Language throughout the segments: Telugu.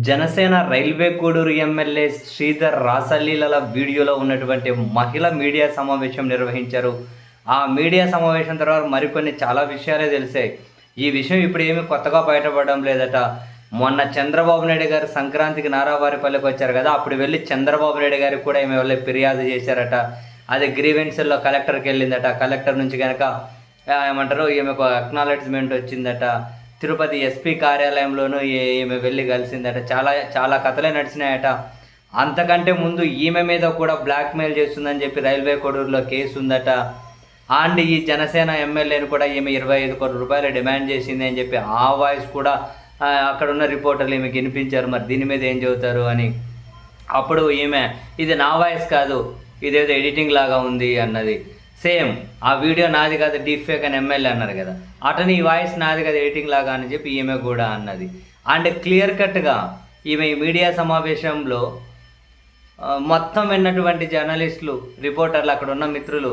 జనసేన రైల్వే కోడూరు ఎమ్మెల్యే శ్రీధర్ రాసలీలల వీడియోలో ఉన్నటువంటి మహిళ మీడియా సమావేశం నిర్వహించారు. ఆ మీడియా సమావేశం తర్వాత మరికొన్ని చాలా విషయాలే తెలిసాయి. ఈ విషయం ఇప్పుడు ఏమీ కొత్తగా బయటపడడం లేదట. మొన్న చంద్రబాబు నాయుడు గారు సంక్రాంతికి నారావారిపల్లికి వచ్చారు కదా అప్పుడు వెళ్ళి చంద్రబాబు నాయుడు గారికి కూడా ఈమె వెళ్ళి ఫిర్యాదు చేశారట. అది గ్రీవెన్స్లో కలెక్టర్కి వెళ్ళిందట. కలెక్టర్ నుంచి కనుక ఏమంటారు ఈమెకు అక్నాలెడ్జ్మెంట్ వచ్చిందట. తిరుపతి ఎస్పీ కార్యాలయంలోనూ ఈమె వెళ్ళి కలిసిందట. చాలా చాలా కథలే నడిచినాయట. అంతకంటే ముందు ఈమె మీద కూడా బ్లాక్మెయిల్ చేస్తుందని చెప్పి రైల్వే కొడూరులో కేసు ఉందట అండ్ ఈ జనసేన ఎమ్మెల్యేని కూడా ఈమె ఇరవై ఐదు కోట్ల రూపాయలు డిమాండ్ చేసింది అని చెప్పి ఆ వాయిస్ కూడా అక్కడ ఉన్న రిపోర్టర్లు ఈమెకి వినిపించారు. మరి దీని మీద ఏం చెబుతారు అని. అప్పుడు ఈమె ఇది నా వాయిస్ కాదు ఇదేదో ఎడిటింగ్ లాగా ఉంది అన్నది. సేమ్ ఆ వీడియో నాది కాదు డీప్ ఫేక్ అని ఎమ్మెల్యే అన్నారు కదా. అటని ఈ వాయిస్ నాది కదా ఎడిటింగ్ లాగా అని చెప్పి ఈమె కూడా అన్నది. అండ్ క్లియర్ కట్గా ఈమె ఈ మీడియా సమావేశంలో మొత్తం విన్నటువంటి జర్నలిస్టులు రిపోర్టర్లు అక్కడ ఉన్న మిత్రులు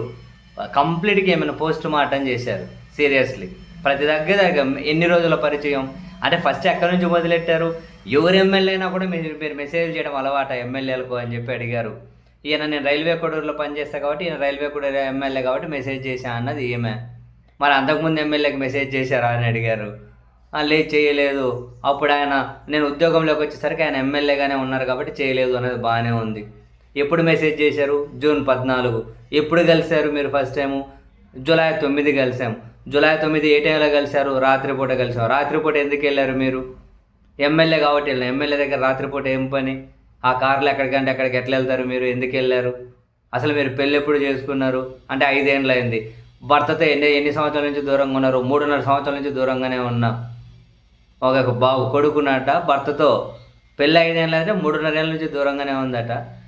కంప్లీట్గా ఏమైనా పోస్ట్ మార్టం చేశారు సీరియస్లీ. ప్రతి దగ్గర దగ్గర ఎన్ని రోజుల పరిచయం? అంటే ఫస్ట్ ఎక్కడి నుంచి మొదలెట్టారు? ఎవరు ఎమ్మెల్యే అయినా కూడా మీరు మీరు మెసేజ్ చేయడం అలవాట ఎమ్మెల్యేలకు అని చెప్పి అడిగారు. ఈయన నేను రైల్వే కొడూరులో పనిచేస్తాను కాబట్టి ఈయన రైల్వే కొడూరు ఎమ్మెల్యే కాబట్టి మెసేజ్ చేశా అన్నది ఈమె. మరి అంతకుముందు ఎమ్మెల్యేకి మెసేజ్ చేశారా అని అడిగారు. లేదు చేయలేదు. అప్పుడు ఆయన నేను ఉద్యోగంలోకి వచ్చేసరికి ఆయన ఎమ్మెల్యేగానే ఉన్నారు కాబట్టి చేయలేదు అనేది బాగానే ఉంది. ఎప్పుడు మెసేజ్ చేశారు? జూన్ పద్నాలుగు. ఎప్పుడు కలిశారు మీరు ఫస్ట్ టైము? జూలై తొమ్మిది కలిసాం జూలై తొమ్మిది ఏ టైంలో కలిశారు? రాత్రిపూట కలిసాం రాత్రిపూట ఎందుకు వెళ్ళారు మీరు? ఎమ్మెల్యే కాబట్టి వెళ్ళాం. ఎమ్మెల్యే దగ్గర రాత్రిపూట ఏం పని? ఆ కార్లో ఎక్కడికంటే ఎక్కడికి ఎట్లా వెళ్తారు మీరు? ఎందుకు వెళ్ళారు? అసలు మీరు పెళ్ళి ఎప్పుడు చేసుకున్నారు? అంటే ఐదేండ్లు అయింది. భర్తతో ఎన్ని ఎన్ని సంవత్సరాల నుంచి దూరంగా ఉన్నారు? మూడున్నర సంవత్సరాల నుంచి దూరంగానే ఉన్నా. ఒక బాబు కొడుకున్నట భర్తతో పెళ్ళి ఐదేళ్ళు అయితే మూడున్నర ఏళ్ళ నుంచి దూరంగానే ఉందట.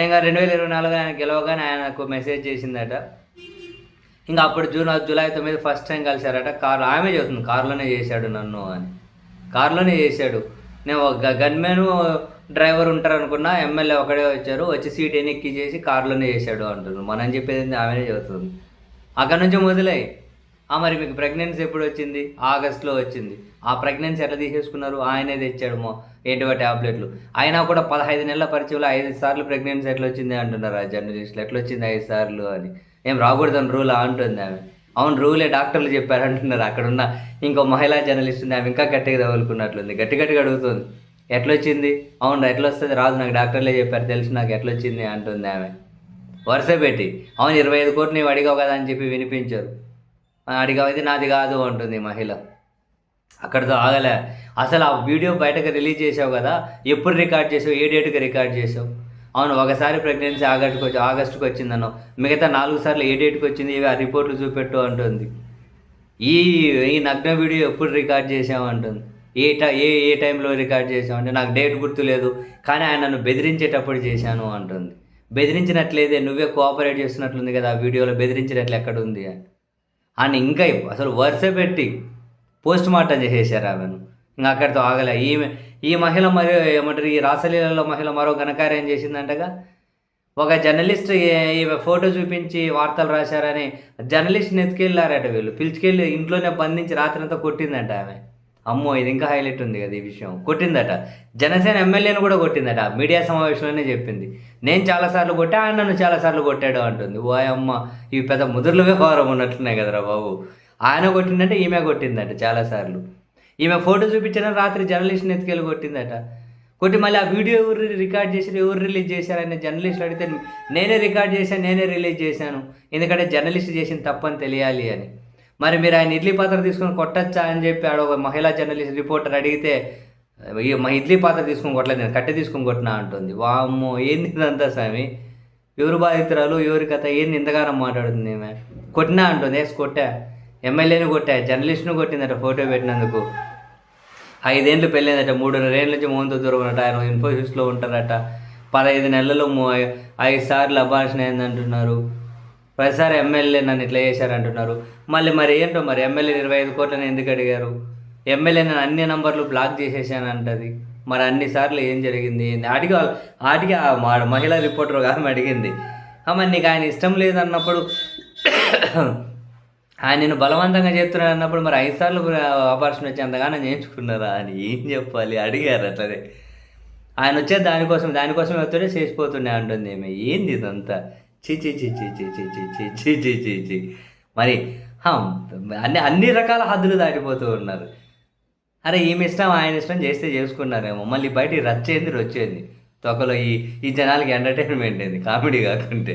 ఇంకా రెండు వేల ఇరవై నాలుగు ఆయన గెలవగానే ఆయనకు మెసేజ్ చేసిందట. ఇంకా అప్పుడు జూన్ జూలై తొమ్మిది ఫస్ట్ టైం కలిశారట. కారు ఆమె చెబుతుంది కారులోనే చేశాడు నన్ను అని. కారులోనే చేశాడు. నేను ఒక గన్మెను డ్రైవర్ ఉంటారు అనుకున్న ఎమ్మెల్యే ఒకడే వచ్చారు వచ్చి సీట్ ఎన్నిక్కి చేసి కారులోనే చేశాడు అంటున్నారు మనం చెప్పేది ఆమెనే చెబుతుంది. అక్కడ నుంచి మొదలై ఆ మరి మీకు ప్రెగ్నెన్సీ ఎప్పుడు వచ్చింది? ఆగస్ట్లో వచ్చింది. ఆ ప్రెగ్నెన్సీ ఎట్లా తీసేసుకున్నారు? ఆయనే తెచ్చాడు మో ఏంటివో ట్యాబ్లెట్లు అయినా కూడా పదహైదు నెలల పరిచయంలో ఐదు సార్లు ప్రెగ్నెన్సీ ఎట్లా వచ్చింది? అంటున్నారు ఆ జర్నలిస్టులు ఎట్లా వచ్చింది ఐదు సార్లు? అని. ఏం రాకూడదని రూల్? అంటుంది ఆమె. అవును రూలే డాక్టర్లు చెప్పారు అంటున్నారు ఇంకో మహిళా జర్నలిస్ట్ ఉంది. ఆమె ఇంకా గట్టిగా తగులుకున్నట్లుంది. గట్టి గట్టిగా అడుగుతుంది. ఎట్లా వచ్చింది అవును ఎట్లా వస్తుంది రాదు నాకు డాక్టర్లే చెప్పారు తెలుసు నాకు ఎట్లా వచ్చింది అంటుంది ఆమె. వరుస పెట్టి అవును ఇరవై ఐదు కోట్లు నీవు అడిగావు కదా అని చెప్పి వినిపించారు. అడిగావు ఇది నాది కాదు అంటుంది మహిళ. అక్కడితో ఆగలే. అసలు ఆ వీడియో బయటకు రిలీజ్ చేసావు కదా ఎప్పుడు రికార్డ్ చేసావు ఏ డేట్కి రికార్డ్ చేసావు అవును ఒకసారి ప్రెగ్నెన్సీ ఆగస్టుకు వచ్చి ఆగస్టుకి వచ్చిందన్నో మిగతా నాలుగు సార్లు ఏ డేట్కి వచ్చింది ఇవి ఆ రిపోర్ట్లు చూపెట్టు అంటుంది. ఈ ఈ నగ్న వీడియో ఎప్పుడు రికార్డ్ చేసావు అంటుంది. ఏ టై ఏ ఏ టైంలో రికార్డ్ చేసామంటే అంటే నాకు డేట్ గుర్తులేదు కానీ ఆయన నన్ను బెదిరించేటప్పుడు చేశాను అంటుంది. బెదిరించినట్లేదే నువ్వే కోఆపరేట్ చేస్తున్నట్లుంది కదా ఆ వీడియోలో బెదిరించినట్లు ఎక్కడ ఉంది అని. అని ఇంకా అసలు వరుస పెట్టి పోస్ట్ మార్టం చేసేసారు ఆమెను. ఇంకా అక్కడితో ఆగలే. ఈమె ఈ మహిళ మరి ఏమంటారు ఈ రాసలీలలో మహిళ మరో ఘనకార్యం చేసిందంటగా ఒక జర్నలిస్ట్ ఈమె ఫోటో చూపించి వార్తలు రాశారని జర్నలిస్ట్ని ఎత్తుకెళ్ళారట వీళ్ళు. పిలుచుకెళ్ళి ఇంట్లోనే బంధించి రాత్రంతా కొట్టిందంట ఆమె. అమ్మో ఇది ఇంకా హైలైట్ ఉంది కదా ఈ విషయం. కొట్టిందట. జనసేన ఎమ్మెల్యేని కూడా కొట్టిందట. మీడియా సమావేశంలోనే చెప్పింది. నేను చాలాసార్లు కొట్టా ఆయన నన్ను చాలాసార్లు కొట్టాడు అంటుంది. ఓ అమ్మ ఇవి పెద్ద ముదుర్ల వ్యవహారం ఉన్నట్లున్నాయి కదరా బాబు. ఆయన కొట్టిందంటే ఈమె కొట్టిందట చాలాసార్లు ఈమె ఫోటో చూపించిన రాత్రి జర్నలిస్ట్ని ఎత్తుకెళ్ళి కొట్టిందట. కొట్టి మళ్ళీ ఆ వీడియో ఎవరు రికార్డ్ చేశారు ఎవరు రిలీజ్ చేశారని జర్నలిస్ట్ అడిగితే నేనే రికార్డ్ చేశాను నేనే రిలీజ్ చేశాను. ఎందుకంటే జర్నలిస్ట్ చేసిన తప్పని తెలియాలి అని. మరి మీరు ఆయన ఇడ్లీ పాత్ర తీసుకొని కొట్టచ్చా అని చెప్పి ఆడ ఒక మహిళా జర్నలిస్ట్ రిపోర్టర్ అడిగితే మా ఇడ్లీ పాత్ర తీసుకొని కొట్టలేదు నేను కట్టె తీసుకొని కొట్టినా అంటుంది. వామ్మో ఏంది ఇదంతా స్వామి? ఎవరు బాధితురాలు? ఎవరి కథ? ఏంది ఇంతగానో మాట్లాడుతుంది ఈమె? కొట్టినా అంటుంది. వేసి కొట్టా. ఎమ్మెల్యేని కొట్టా. జర్నలిస్ట్ను కొట్టిందట ఫోటో పెట్టినందుకు. ఐదేండ్లు పెళ్ళిందట. మూడు ఏళ్ళ నుంచి మోహన్తో దూరం ఉన్నట. ఆయన ఇన్ఫోసిస్లో ఉంటారట. పదహైదు నెలలు ఐదు సార్లు అబార్షన్ అయిందంటున్నారు ప్రతిసారి ఎమ్మెల్యే నన్ను ఇట్లా చేశారంటున్నారు మళ్ళీ మరి ఏంటో మరి ఎమ్మెల్యే ఇరవై ఐదు కోట్లని ఎందుకు అడిగారు? ఎమ్మెల్యే నేను అన్ని నంబర్లు బ్లాక్ చేసేసాను అంటది. మరి అన్ని సార్లు ఏం జరిగింది? అడిగి ఆటికి మా- మహిళా రిపోర్టర్ ఆమె అడిగింది. అమ్మ నీకు ఆయన ఇష్టం లేదన్నప్పుడు ఆయన నేను బలవంతంగా చేస్తున్నాడు అన్నప్పుడు మరి ఐదు సార్లు ఆపరేషన్ వచ్చి అంతగానో చేయించుకున్నారా అని ఏం చెప్పాలి? అడిగారు అట్లనే. ఆయన వచ్చే దానికోసం దానికోసం వస్తుంటే చేసిపోతుండే అంటుంది ఏమి ఏంది ఇదంతా? చే చే చే చే చే చే చే చే చే చే చే చే మరి అన్ని అన్ని రకాల హద్దులు దాటిపోతూ ఉన్నారు అరే ఈమె ఇష్టం ఆయన ఇష్టం చేస్తే చేసుకున్నారేమో మళ్ళీ బయట రచ్చేంది రొచ్చేది తొకలో ఈ ఈ జనాలకి ఎంటర్టైన్మెంట్ ఏంది కామెడీ కాకుంటే